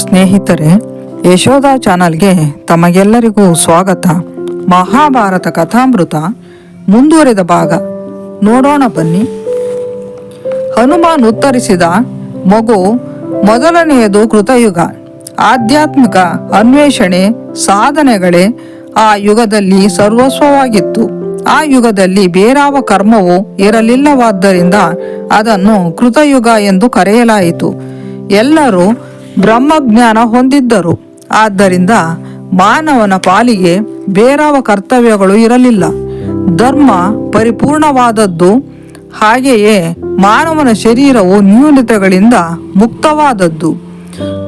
ಸ್ನೇಹಿತರೆ, ಯಶೋಧ ಚಾನಲ್ಗೆ ತಮಗೆಲ್ಲರಿಗೂ ಸ್ವಾಗತ. ಮಹಾಭಾರತ ಕಥಾಮೃತ ಮುಂದುವರೆದ ಭಾಗ. ನೋಡೋಣ ಬನ್ನಿ. ಹನುಮಾನ್ ಉತ್ತರಿಸಿದ, ಮಗು, ಮೊದಲನೆಯದು ಕೃತಯುಗ. ಆಧ್ಯಾತ್ಮಿಕ ಅನ್ವೇಷಣೆ, ಸಾಧನೆಗಳೇ ಆ ಯುಗದಲ್ಲಿ ಸರ್ವಸ್ವವಾಗಿತ್ತು. ಆ ಯುಗದಲ್ಲಿ ಬೇರಾವ ಕರ್ಮವೂ ಇರಲಿಲ್ಲವಾದ್ದರಿಂದ ಅದನ್ನು ಕೃತಯುಗ ಎಂದು ಕರೆಯಲಾಯಿತು. ಎಲ್ಲರೂ ಬ್ರಹ್ಮಜ್ಞಾನ ಹೊಂದಿದ್ದರು. ಆದ್ದರಿಂದ ಮಾನವನ ಪಾಲಿಗೆ ಬೇರಾವ ಕರ್ತವ್ಯಗಳು ಇರಲಿಲ್ಲ. ಧರ್ಮ ಪರಿಪೂರ್ಣವಾದದ್ದು. ಹಾಗೆಯೇ ಮಾನವನ ಶರೀರವು ನ್ಯೂನತೆಗಳಿಂದ ಮುಕ್ತವಾದದ್ದು.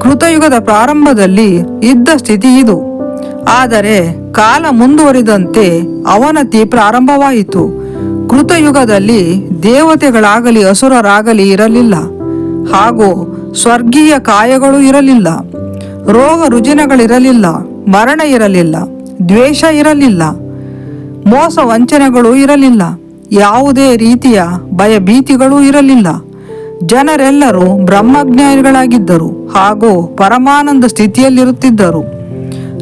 ಕೃತಯುಗದ ಪ್ರಾರಂಭದಲ್ಲಿ ಇದ್ದ ಸ್ಥಿತಿ ಇದು. ಆದರೆ ಕಾಲ ಮುಂದುವರಿದಂತೆ ಅವನತಿ ಪ್ರಾರಂಭವಾಯಿತು. ಕೃತಯುಗದಲ್ಲಿ ದೇವತೆಗಳಾಗಲಿ, ಅಸುರರಾಗಲಿ ಇರಲಿಲ್ಲ. ಹಾಗೂ ಸ್ವರ್ಗೀಯ ಕಾಯಗಳು ಇರಲಿಲ್ಲ. ರೋಗ ರುಜಿನಗಳಿರಲಿಲ್ಲ. ಮರಣ ಇರಲಿಲ್ಲ. ದ್ವೇಷ ಇರಲಿಲ್ಲ. ಮೋಸ ವಂಚನೆಗಳು ಇರಲಿಲ್ಲ. ಯಾವುದೇ ರೀತಿಯ ಭಯಭೀತಿಗಳೂ ಇರಲಿಲ್ಲ. ಜನರೆಲ್ಲರೂ ಬ್ರಹ್ಮಜ್ಞಾನಿಗಳಾಗಿದ್ದರು. ಹಾಗೂ ಪರಮಾನಂದ ಸ್ಥಿತಿಯಲ್ಲಿರುತ್ತಿದ್ದರು.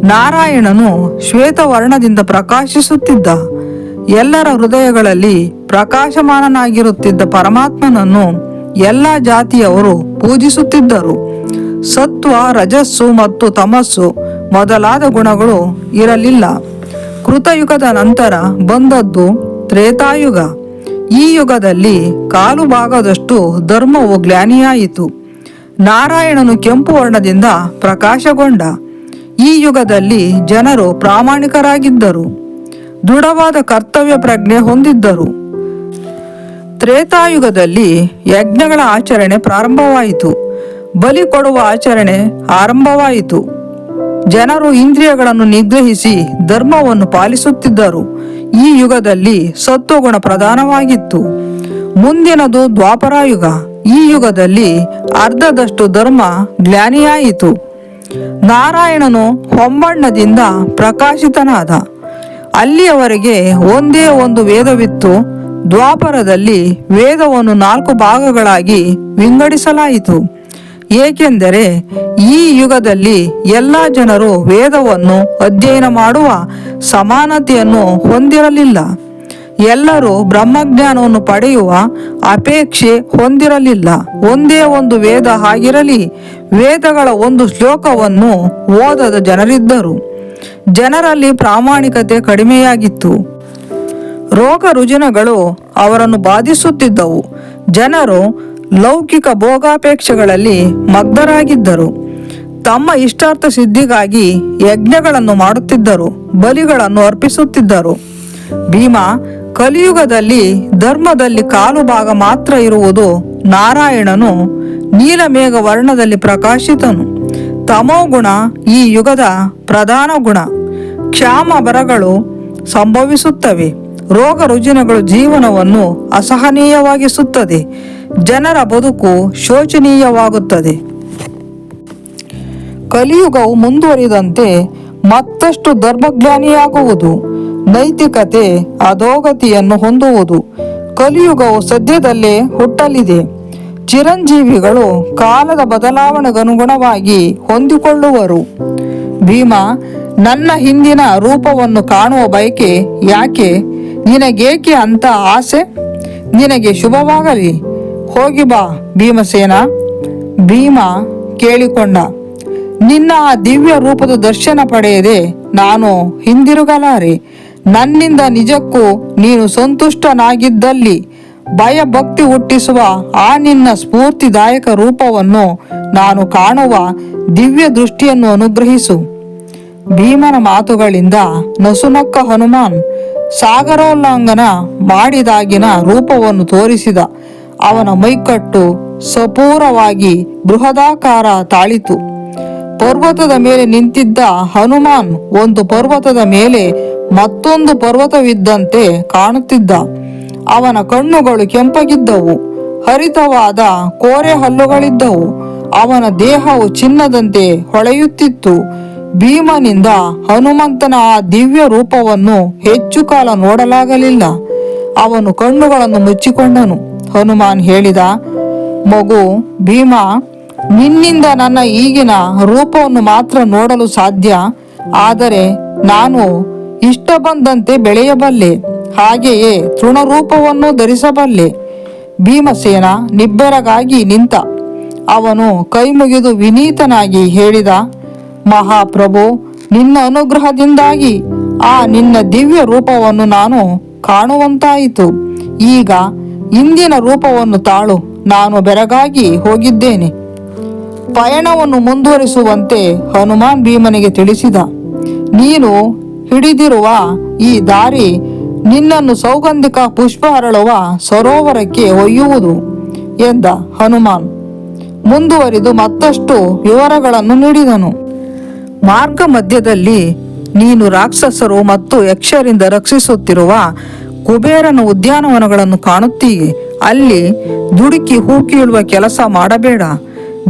ನಾರಾಯಣನು ಶ್ವೇತವರ್ಣದಿಂದ ಪ್ರಕಾಶಿಸುತ್ತಿದ್ದ. ಎಲ್ಲರ ಹೃದಯಗಳಲ್ಲಿ ಪ್ರಕಾಶಮಾನನಾಗಿರುತ್ತಿದ್ದ ಪರಮಾತ್ಮನನ್ನು ಎಲ್ಲ ಜಾತಿಯವರು ಪೂಜಿಸುತ್ತಿದ್ದರು. ಸತ್ವ, ರಜಸ್ಸು ಮತ್ತು ತಮಸ್ಸು ಮೊದಲಾದ ಗುಣಗಳು ಇರಲಿಲ್ಲ. ಕೃತಯುಗದ ನಂತರ ಬಂದದ್ದು ತ್ರೇತಾಯುಗ. ಈ ಯುಗದಲ್ಲಿ ಕಾಲು ಭಾಗದಷ್ಟು ಧರ್ಮವು ಗ್ಲಾನಿಯಾಯಿತು ನಾರಾಯಣನು ಕೆಂಪು ವರ್ಣದಿಂದ ಪ್ರಕಾಶಗೊಂಡ. ಈ ಯುಗದಲ್ಲಿ ಜನರು ಪ್ರಾಮಾಣಿಕರಾಗಿದ್ದರು. ದೃಢವಾದ ಕರ್ತವ್ಯ ಪ್ರಜ್ಞೆ ಹೊಂದಿದ್ದರು. ತ್ರೇತಾಯುಗದಲ್ಲಿ ಯಜ್ಞಗಳ ಆಚರಣೆ ಪ್ರಾರಂಭವಾಯಿತು. ಬಲಿ ಕೊಡುವ ಆಚರಣೆ ಆರಂಭವಾಯಿತು. ಜನರು ಇಂದ್ರಿಯಗಳನ್ನು ನಿಗ್ರಹಿಸಿ ಧರ್ಮವನ್ನು ಪಾಲಿಸುತ್ತಿದ್ದರು. ಈ ಯುಗದಲ್ಲಿ ಸತ್ವಗುಣ ಪ್ರಧಾನವಾಗಿತ್ತು. ಮುಂದಿನದು ದ್ವಾಪರಾಯುಗ ಈ ಯುಗದಲ್ಲಿ ಅರ್ಧದಷ್ಟು ಧರ್ಮ ಗ್ಲಾನಿಯಾಯಿತು ನಾರಾಯಣನು ಹೊಂಬಣ್ಣದಿಂದ ಪ್ರಕಾಶಿತನಾದ. ಅಲ್ಲಿಯವರೆಗೆ ಒಂದೇ ಒಂದು ವೇದವಿತ್ತು. ದ್ವಾಪರದಲ್ಲಿ ವೇದವನ್ನು ನಾಲ್ಕು ಭಾಗಗಳಾಗಿ ವಿಂಗಡಿಸಲಾಯಿತು. ಏಕೆಂದರೆ ಈ ಯುಗದಲ್ಲಿ ಎಲ್ಲ ಜನರು ವೇದವನ್ನು ಅಧ್ಯಯನ ಮಾಡುವ ಸಮಾನತೆಯನ್ನು ಹೊಂದಿರಲಿಲ್ಲ. ಎಲ್ಲರೂ ಬ್ರಹ್ಮಜ್ಞಾನವನ್ನು ಪಡೆಯುವ ಅಪೇಕ್ಷೆ ಹೊಂದಿರಲಿಲ್ಲ. ಒಂದೇ ಒಂದು ವೇದ ಆಗಿರಲಿ, ವೇದಗಳ ಒಂದು ಶ್ಲೋಕವನ್ನು ಓದದ ಜನರಿದ್ದರು. ಜನರಲ್ಲಿ ಪ್ರಾಮಾಣಿಕತೆ ಕಡಿಮೆಯಾಗಿತ್ತು. ರೋಗ ರುಜಿನಗಳು ಅವರನ್ನು ಬಾಧಿಸುತ್ತಿದ್ದವು. ಜನರು ಲೌಕಿಕ ಭೋಗಾಪೇಕ್ಷೆಗಳಲ್ಲಿ ಮಗ್ಧರಾಗಿದ್ದರು ತಮ್ಮ ಇಷ್ಟಾರ್ಥ ಸಿದ್ಧಿಗಾಗಿ ಯಜ್ಞಗಳನ್ನು ಮಾಡುತ್ತಿದ್ದರು, ಬಲಿಗಳನ್ನು ಅರ್ಪಿಸುತ್ತಿದ್ದರು. ಭೀಮ, ಕಲಿಯುಗದಲ್ಲಿ ಧರ್ಮದಲ್ಲಿ ಕಾಲು ಭಾಗ ಮಾತ್ರ ಇರುವುದು ನಾರಾಯಣನು ನೀಲಮೇಘ ವರ್ಣದಲ್ಲಿ ಪ್ರಕಾಶಿತನು. ತಮೋಗುಣ ಈ ಯುಗದ ಪ್ರಧಾನ ಗುಣ. ಕ್ಷಾಮ ಬರಗಳು ಸಂಭವಿಸುತ್ತವೆ. ರೋಗ ರುಜಿನಗಳು ಜೀವನವನ್ನು ಅಸಹನೀಯವಾಗಿಸುತ್ತದೆ. ಜನರ ಬದುಕು ಶೋಚನೀಯವಾಗುತ್ತದೆ. ಕಲಿಯುಗವು ಮುಂದುವರಿದಂತೆ ಮತ್ತಷ್ಟು ಧರ್ಮಜ್ಞಾನಿಯಾಗುವುದು ನೈತಿಕತೆ ಅಧೋಗತಿಯನ್ನು ಹೊಂದುವುದು. ಕಲಿಯುಗವು ಸದ್ಯದಲ್ಲೇ ಹುಟ್ಟಲಿದೆ. ಚಿರಂಜೀವಿಗಳು ಕಾಲದ ಬದಲಾವಣೆಗನುಗುಣವಾಗಿ ಹೊಂದಿಕೊಳ್ಳುವರು. ಭೀಮ, ನನ್ನ ಹಿಂದಿನ ರೂಪವನ್ನು ಕಾಣುವ ಬಯಕೆ ಯಾಕೆ? ನಿನಗೇಕೆ ಅಂತ ಆಸೆ? ನಿನಗೆ ಶುಭವಾಗಲಿ. ಹೋಗಿ ಬಾ, ಭೀಮಸೇನ. ಭೀಮ ಕೇಳಿಕೊಂಡ. ನಿನ್ನ ಆ ದಿವ್ಯ ರೂಪದ ದರ್ಶನ ಪಡೆಯದೆ ನಾನು ಹಿಂದಿರುಗಲಾರೆ. ನನ್ನಿಂದ ನಿಜಕ್ಕೂ ನೀನು ಸಂತುಷ್ಟನಾಗಿದ್ದಲ್ಲಿ ಭಯ ಭಕ್ತಿ ಹುಟ್ಟಿಸುವ ಆ ನಿನ್ನ ಸ್ಫೂರ್ತಿದಾಯಕ ರೂಪವನ್ನು ನಾನು ಕಾಣುವ ದಿವ್ಯ ದೃಷ್ಟಿಯನ್ನು ಅನುಗ್ರಹಿಸು. ಭೀಮನ ಮಾತುಗಳಿಂದ ನಸುನಕ್ಕ ಹನುಮಾನ್ ಸಾಗರೋಲ್ಲಂಘನ ಮಾಡಿದಾಗಿನ ರೂಪವನ್ನು ತೋರಿಸಿದ. ಅವನ ಮೈಕಟ್ಟು ಸಪೂರವಾಗಿ ಬೃಹದಾಕಾರ ತಾಳಿತು. ಪರ್ವತದ ಮೇಲೆ ನಿಂತಿದ್ದ ಹನುಮಾನ್ ಒಂದು ಪರ್ವತದ ಮೇಲೆ ಮತ್ತೊಂದು ಪರ್ವತವಿದ್ದಂತೆ ಕಾಣುತ್ತಿದ್ದ. ಅವನ ಕಣ್ಣುಗಳು ಕೆಂಪಗಿದ್ದವು, ಹರಿತವಾದ ಕೋರೆ ಹಲ್ಲುಗಳಿದ್ದವು. ಅವನ ದೇಹವು ಚಿನ್ನದಂತೆ ಹೊಳೆಯುತ್ತಿತ್ತು. ಭೀಮನಿಂದ ಹನುಮಂತನ ಆ ದಿವ್ಯ ರೂಪವನ್ನು ಹೆಚ್ಚು ಕಾಲ ನೋಡಲಾಗಲಿಲ್ಲ. ಅವನು ಕಣ್ಣುಗಳನ್ನು ಮುಚ್ಚಿಕೊಂಡನು. ಹನುಮಾನ್ ಹೇಳಿದ, ಮಗು, ಭೀಮ, ನಿನ್ನಿಂದ ನನ್ನ ಈಗಿನ ರೂಪವನ್ನು ಮಾತ್ರ ನೋಡಲು ಸಾಧ್ಯ. ಆದರೆ ನಾನು ಇಷ್ಟ ಬಂದಂತೆ ಬೆಳೆಯಬಲ್ಲೆ. ಹಾಗೆಯೇ ತೃಣರೂಪವನ್ನು ಧರಿಸಬಲ್ಲೆ. ಭೀಮಸೇನ, ನಿಬ್ಬೆರಗಾಗಿ ನಿಂತ. ಅವನು ಕೈಮುಗಿದು ವಿನೀತನಾಗಿ ಹೇಳಿದ ಮಹಾಪ್ರಭು, ನಿನ್ನ ಅನುಗ್ರಹದಿಂದಾಗಿ ಆ ನಿನ್ನ ದಿವ್ಯ ರೂಪವನ್ನು ನಾನು ಕಾಣುವಂತಾಯಿತು. ಈಗ ಇಂದಿನ ರೂಪವನ್ನು ತಾಳು, ನಾನು ಬೆರಗಾಗಿ ಹೋಗಿದ್ದೇನೆ. ಪಯಣವನ್ನು ಮುಂದುವರಿಸುವಂತೆ ಹನುಮಾನ್ ಭೀಮನಿಗೆ ತಿಳಿಸಿದ. ನೀನು ಹಿಡಿದಿರುವ ಈ ದಾರಿ ನಿನ್ನನ್ನು ಸೌಗಂಧಿಕ ಪುಷ್ಪ ಹರಳುವ ಸರೋವರಕ್ಕೆ ಒಯ್ಯುವುದು ಎಂದ ಹನುಮಾನ್. ಮುಂದುವರಿದು ಮತ್ತಷ್ಟು ವಿವರಗಳನ್ನು ನೀಡಿದನು. ಮಾರ್ಗ ಮಧ್ಯದಲ್ಲಿ ನೀನು ರಾಕ್ಷಸರು ಮತ್ತು ಯಕ್ಷರಿಂದ ರಕ್ಷಿಸುತ್ತಿರುವ ಕುಬೇರನ ಉದ್ಯಾನವನಗಳನ್ನು ಕಾಣುತ್ತೀ. ಅಲ್ಲಿ ದುಡುಕಿ ಹೂ ಕೀಳುವ ಕೆಲಸ ಮಾಡಬೇಡ.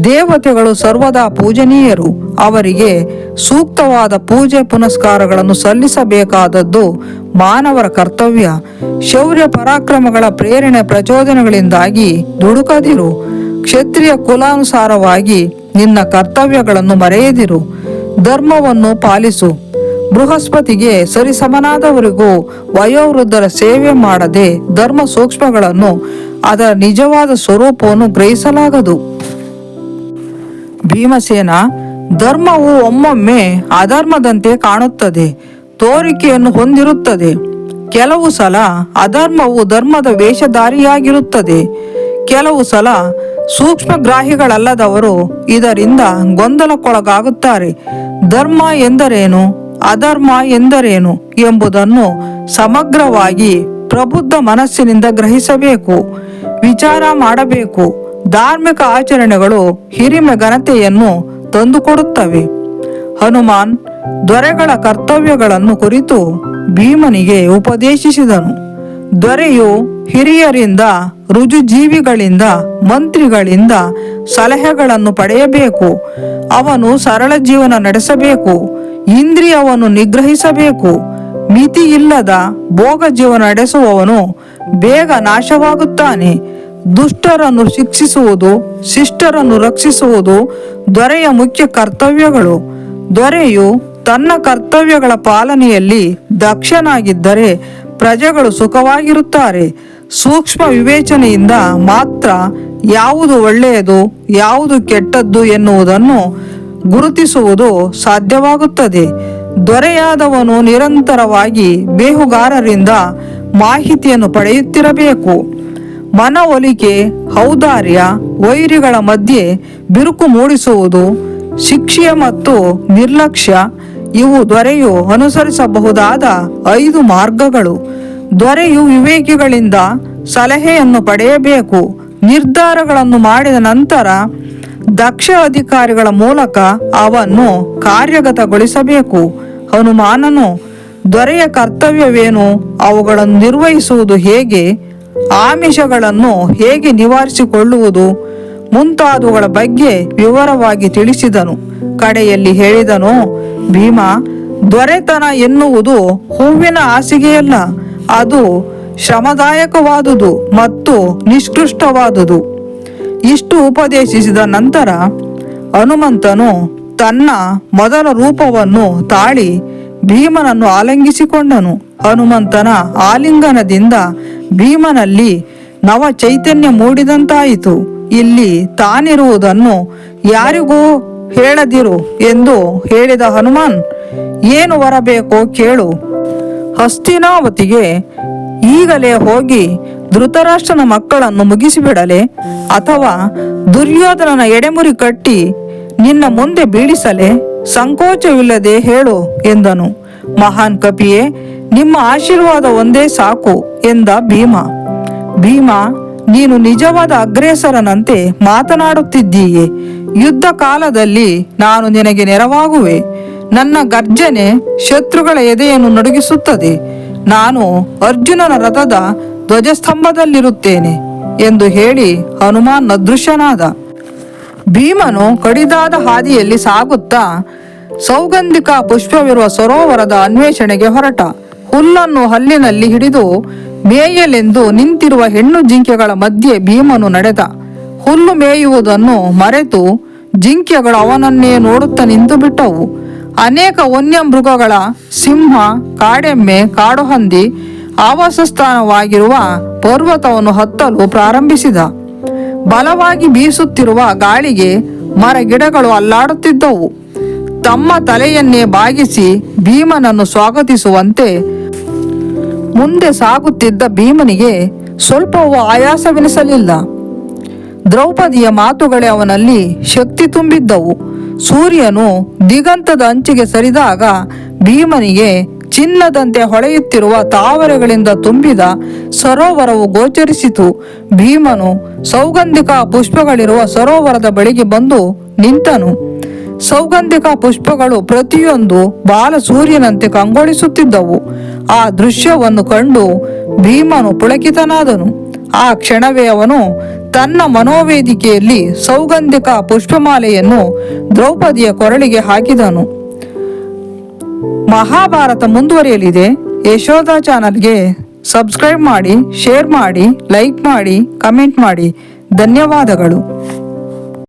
ದೇವತೆಗಳು ಸರ್ವದಾ ಪೂಜನೀಯರು. ಅವರಿಗೆ ಸೂಕ್ತವಾದ ಪೂಜೆ ಪುನಸ್ಕಾರಗಳನ್ನು ಸಲ್ಲಿಸಬೇಕಾದದ್ದು ಮಾನವರ ಕರ್ತವ್ಯ. ಶೌರ್ಯ ಪರಾಕ್ರಮಗಳ ಪ್ರೇರಣೆ ಪ್ರಚೋದನೆಗಳಿಂದಾಗಿ ದುಡುಕದಿರು. ಕ್ಷತ್ರಿಯ ಕುಲಾನುಸಾರವಾಗಿ ನಿನ್ನ ಕರ್ತವ್ಯಗಳನ್ನು ಮರೆಯದಿರು. ಧರ್ಮವನ್ನು ಪಾಲಿಸು. ಬೃಹಸ್ಪತಿಗೆ ಸರಿಸಮನಾದವರಿಗೂ ವಯೋವೃದ್ಧರ ಸೇವೆ ಮಾಡದೆ ಧರ್ಮ ಸೂಕ್ಷ್ಮಗಳನ್ನು ಅದರ ನಿಜವಾದ ಸ್ವರೂಪವನ್ನು ಗ್ರಹಿಸಲಾಗದು. ಭೀಮಸೇನ, ಧರ್ಮವು ಒಮ್ಮೊಮ್ಮೆ ಅಧರ್ಮದಂತೆ ಕಾಣುತ್ತದೆ, ತೋರಿಕೆಯನ್ನು ಹೊಂದಿರುತ್ತದೆ. ಕೆಲವು ಸಲ ಅಧರ್ಮವು ಧರ್ಮದ ವೇಷಧಾರಿಯಾಗಿರುತ್ತದೆ, ಕೆಲವು ಸಲ ಸೂಕ್ಷ್ಮಗ್ರಾಹಿಗಳಲ್ಲದವರು ಇದರಿಂದ ಗೊಂದಲಕ್ಕೊಳಗಾಗುತ್ತಾರೆ. ಧರ್ಮ ಎಂದರೇನು? ಅಧರ್ಮ ಎಂದರೇನು? ಎಂಬುದನ್ನು ಸಮಗ್ರವಾಗಿ ಪ್ರಬುದ್ಧ ಮನಸ್ಸಿನಿಂದ ಗ್ರಹಿಸಬೇಕು. ವಿಚಾರ ಮಾಡಬೇಕು. ಧಾರ್ಮಿಕ ಆಚರಣೆಗಳು ಹಿರಿಮೆ ಘನತೆಯನ್ನು ತಂದುಕೊಡುತ್ತವೆ. ಹನುಮಾನ್ ದೊರೆಗಳ ಕರ್ತವ್ಯಗಳನ್ನು ಕುರಿತು ಭೀಮನಿಗೆ ಉಪದೇಶಿಸಿದನು. ದೊರೆಯು ಹಿರಿಯರಿಂದ, ರುಜುಜೀವಿಗಳಿಂದ, ಮಂತ್ರಿಗಳಿಂದ ಸಲಹೆಗಳನ್ನು ಪಡೆಯಬೇಕು. ಅವನು ಸರಳ ಜೀವನ ನಡೆಸಬೇಕು. ಇಂದ್ರಿಯವನ್ನು ನಿಗ್ರಹಿಸಬೇಕು. ಮಿತಿ ಇಲ್ಲದ ಭೋಗ ಜೀವನ ನಡೆಸುವವನು ಬೇಗ ನಾಶವಾಗುತ್ತಾನೆ. ದುಷ್ಟರನ್ನು ಶಿಕ್ಷಿಸುವುದು, ಶಿಷ್ಟರನ್ನು ರಕ್ಷಿಸುವುದು ದೊರೆಯ ಮುಖ್ಯ ಕರ್ತವ್ಯಗಳು. ದೊರೆಯು ತನ್ನ ಕರ್ತವ್ಯಗಳ ಪಾಲನೆಯಲ್ಲಿ ದಕ್ಷನಾಗಿದ್ದರೆ ಪ್ರಜೆಗಳು ಸುಖವಾಗಿರುತ್ತಾರೆ. ಸೂಕ್ಷ್ಮ ವಿವೇಚನೆಯಿಂದ ಮಾತ್ರ ಯಾವುದು ಒಳ್ಳೆಯದು, ಯಾವುದು ಕೆಟ್ಟದ್ದು ಎನ್ನುವುದನ್ನು ಗುರುತಿಸುವುದು ಸಾಧ್ಯವಾಗುತ್ತದೆ. ದೊರೆಯಾದವನು ನಿರಂತರವಾಗಿ ಬೇಹುಗಾರರಿಂದ ಮಾಹಿತಿಯನ್ನು ಪಡೆಯುತ್ತಿರಬೇಕು. ಮನವೊಲಿಕೆ, ಔದಾರ್ಯ, ವೈರಿಗಳ ಮಧ್ಯೆ ಬಿರುಕು ಮೂಡಿಸುವುದು, ಶಿಕ್ಷೆ ಮತ್ತು ನಿರ್ಲಕ್ಷ್ಯ ಇವು ದೊರೆಯು ಅನುಸರಿಸಬಹುದಾದ ಐದು ಮಾರ್ಗಗಳು. ದೊರೆಯು ವಿವೇಕಿಗಳಿಂದ ಸಲಹೆಯನ್ನು ಪಡೆಯಬೇಕು, ನಿರ್ಧಾರಗಳನ್ನು ಮಾಡಿದ ನಂತರ ದಕ್ಷ ಅಧಿಕಾರಿಗಳ ಮೂಲಕ ಅವನ್ನು ಕಾರ್ಯಗತಗೊಳಿಸಬೇಕು. ಹನುಮಾನನು, ದೊರೆಯ ಕರ್ತವ್ಯವೇನು? ಅವುಗಳನ್ನು ನಿರ್ವಹಿಸುವುದು ಹೇಗೆ? ಆಮಿಷಗಳನ್ನು ಹೇಗೆ ನಿವಾರಿಸಿಕೊಳ್ಳುವುದು? ಮುಂತಾದವುಗಳ ಬಗ್ಗೆ ವಿವರವಾಗಿ ತಿಳಿಸಿದನು. ಕಡೆಯಲ್ಲಿ ಹೇಳಿದನು, ಭೀಮ, ದೊರೆತನ ಎನ್ನುವುದು ಹೂವಿನ ಹಾಸಿಗೆಯಲ್ಲ. ಅದು ಶ್ರಮದಾಯಕವಾದುದು ಮತ್ತು ನಿಷ್ಕೃಷ್ಟವಾದುದು. ಇಷ್ಟು ಉಪದೇಶಿಸಿದ ನಂತರ ಹನುಮಂತನು ತನ್ನ ಮೊದಲ ರೂಪವನ್ನು ತಾಳಿ ಭೀಮನನ್ನು ಆಲಿಂಗಿಸಿಕೊಂಡನು. ಹನುಮಂತನ ಆಲಿಂಗನದಿಂದ ಭೀಮನಲ್ಲಿ ನವ ಚೈತನ್ಯ ಮೂಡಿದಂತಾಯಿತು. ಇಲ್ಲಿ ತಾನಿರುವುದನ್ನು ಯಾರಿಗೂ ಹೇಳದಿರು ಎಂದು ಹೇಳಿದ ಹನುಮಾನ್, ಏನು ಬರಬೇಕೋ ಕೇಳು. ಹಸ್ತಿನಾವತಿಗೆ ಈಗಲೇ ಹೋಗಿ ಧೃತರಾಷ್ಟ್ರನ ಮಕ್ಕಳನ್ನು ಮುಗಿಸಿಬಿಡಲೆ ಅಥವಾ ದುರ್ಯೋಧನನ ಎಡೆಮುರಿ ಕಟ್ಟಿ ನಿನ್ನ ಮುಂದೆ ಬೀಳಿಸಲೆ ಸಂಕೋಚವಿಲ್ಲದೆ ಹೇಳು ಎಂದನು. ಮಹಾನ್ ಕಪಿಯೇ, ನಿಮ್ಮ ಆಶೀರ್ವಾದ ಒಂದೇ ಸಾಕು ಎಂದ ಭೀಮ. ಭೀಮ, ನೀನು ನಿಜವಾದ ಅಗ್ರೇಸರನಂತೆ ಮಾತನಾಡುತ್ತಿದ್ದೀಯೆ. ಯುದ್ಧ ಕಾಲದಲ್ಲಿ ನಾನು ನಿನಗೆ ನೆರವಾಗುವೆ. ನನ್ನ ಗರ್ಜನೆ ಶತ್ರುಗಳ ಎದೆಯನ್ನು ನಡುಗಿಸುತ್ತದೆ. ನಾನು ಅರ್ಜುನನ ರಥದ ಧ್ವಜಸ್ತಂಭದಲ್ಲಿರುತ್ತೇನೆ ಎಂದು ಹೇಳಿ ಹನುಮಾನ್ ಅದೃಶ್ಯನಾದ. ಭೀಮನು ಕಡಿದಾದ ಹಾದಿಯಲ್ಲಿ ಸಾಗುತ್ತಾ ಸೌಗಂಧಿಕ ಪುಷ್ಪವಿರುವ ಸರೋವರದ ಅನ್ವೇಷಣೆಗೆ ಹೊರಟ. ಹುಲ್ಲನ್ನು ಹಲ್ಲಿನಲ್ಲಿ ಹಿಡಿದು ಮೇಯಲೆಂದು ನಿಂತಿರುವ ಹೆಣ್ಣು ಜಿಂಕೆಗಳ ಮಧ್ಯೆ ಭೀಮನು ನಡೆದ. ಹುಲ್ಲು ಮೇಯುವುದನ್ನು ಮರೆತು ಜಿಂಕೆಗಳು ಅವನನ್ನೇ ನೋಡುತ್ತಾ ನಿಂತು ಬಿಟ್ಟವು ಅನೇಕ ವನ್ಯ ಮೃಗಗಳ ಸಿಂಹ, ಕಾಡೆಮ್ಮೆ, ಕಾಡುಹಂದಿ ಆವಾಸಸ್ಥಾನವಾಗಿರುವ ಪರ್ವತವನ್ನು ಹತ್ತಲು ಪ್ರಾರಂಭಿಸಿದ. ಬಲವಾಗಿ ಬೀಸುತ್ತಿರುವ ಗಾಳಿಗೆ ಮರ ಗಿಡಗಳು ಅಲ್ಲಾಡುತ್ತಿದ್ದವು. ತಮ್ಮ ತಲೆಯನ್ನೇ ಬಾಗಿಸಿ ಭೀಮನನ್ನು ಸ್ವಾಗತಿಸುವಂತೆ ಮುಂದೆ ಸಾಗುತ್ತಿದ್ದ ಭೀಮನಿಗೆ ಸ್ವಲ್ಪವೂ ಆಯಾಸವೆನಿಸಲಿಲ್ಲ. ದ್ರೌಪದಿಯ ಮಾತುಗಳೇ ಅವನಲ್ಲಿ ಶಕ್ತಿ ತುಂಬಿದ್ದವು. ಸೂರ್ಯನು ದಿಗಂತದ ಅಂಚಿಗೆ ಸರಿದಾಗ ಭೀಮನಿಗೆ ಚಿನ್ನದಂತೆ ಹೊಳೆಯುತ್ತಿರುವ ತಾವರೆಗಳಿಂದ ತುಂಬಿದ ಸರೋವರವು ಗೋಚರಿಸಿತು. ಭೀಮನು ಸೌಗಂಧಿಕ ಪುಷ್ಪಗಳಿರುವ ಸರೋವರದ ಬಳಿಗೆ ಬಂದು ನಿಂತನು. ಸೌಗಂಧಿಕ ಪುಷ್ಪಗಳು ಪ್ರತಿಯೊಂದು ಬಾಲ ಸೂರ್ಯನಂತೆ ಕಂಗೊಳಿಸುತ್ತಿದ್ದವು. ಆ ದೃಶ್ಯವನ್ನು ಕಂಡು ಭೀಮನು ಪುಳಕಿತನಾದನು. ಆ ಕ್ಷಣವೇ ಅವನು ತನ್ನ ಮನೋವೇದಿಕೆಯಲ್ಲಿ ಸೌಗಂಧಿಕ ಪುಷ್ಪಮಾಲೆಯನ್ನು ದ್ರೌಪದಿಯ ಕೊರಳಿಗೆ ಹಾಕಿದನು. ಮಹಾಭಾರತ ಮುಂದುವರಿಯಲಿದೆ. ಯಶೋಧ ಚಾನಲ್ಗೆ ಸಬ್ಸ್ಕ್ರೈಬ್ ಮಾಡಿ, ಶೇರ್ ಮಾಡಿ, ಲೈಕ್ ಮಾಡಿ, ಕಮೆಂಟ್ ಮಾಡಿ. ಧನ್ಯವಾದಗಳು.